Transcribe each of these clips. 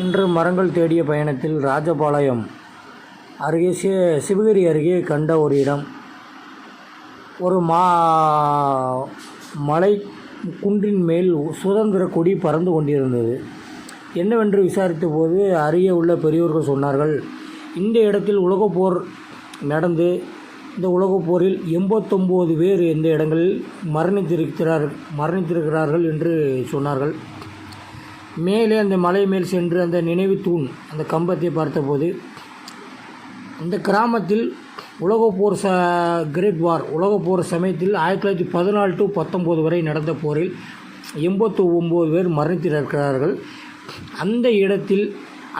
இன்று மரங்கள் தேடிய பயணத்தில் ராஜபாளையம் அருகே சி சிவகிரி அருகே கண்ட ஒரு இடம். ஒரு மா மலை குன்றின் மேல் சுதந்திர கொடி பறந்து கொண்டிருந்தது. என்னவென்று விசாரித்த போது அருகே உள்ள பெரியோர்கள் சொன்னார்கள் இந்த இடத்தில் உலகப் போர் நடந்து இந்த உலகப் போரில் எண்பத்தொம்போது பேர் இந்த இடங்களில் மரணித்திருக்கிறார் மரணித்திருக்கிறார்கள் என்று சொன்னார்கள். மேலே அந்த மலை மேல் சென்று அந்த நினைவு தூண் அந்த கம்பத்தை பார்த்தபோது அந்த கிராமத்தில் உலகப்போர் ச கிரேட் வார் உலகப்போர் சமயத்தில் ஆயிரத்தி தொள்ளாயிரத்தி பதினாலு டு பத்தொம்போது வரை நடந்த போரில் எண்பத்து ஒம்பது பேர் மரணித்திருக்கிறார்கள். அந்த இடத்தில்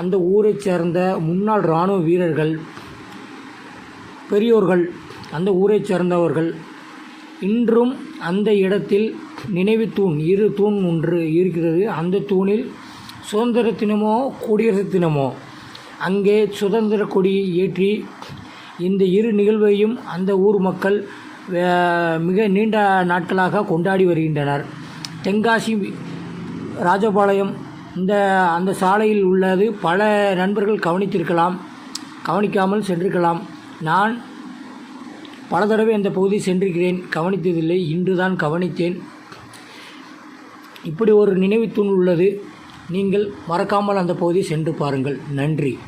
அந்த ஊரைச் சேர்ந்த முன்னாள் இராணுவ வீரர்கள் பெரியோர்கள் அந்த ஊரைச் சேர்ந்தவர்கள் இன்றும் அந்த இடத்தில் நினைவு தூண் இரு தூண் ஒன்று இருக்கிறது. அந்த தூணில் சுதந்திர தினமோ குடியரசு தினமோ அங்கே சுதந்திர கொடியை ஏற்றி இந்த இரு நிகழ்வையும் அந்த ஊர் மக்கள் மிக நீண்ட நாட்களாக கொண்டாடி வருகின்றனர். தென்காசி ராஜபாளையம் இந்த அந்த சாலையில் உள்ளது. பல நண்பர்கள் கவனித்திருக்கலாம் கவனிக்காமல் சென்றிருக்கலாம். நான் பல தடவை அந்த பகுதி சென்றிருக்கிறேன். கவனித்ததில்லை. இன்றுதான் கவனித்தேன். இப்படி ஒரு நினைவுத்தூண் உள்ளது. நீங்கள் மறக்காமல் அந்த பகுதியை சென்று பாருங்கள். நன்றி.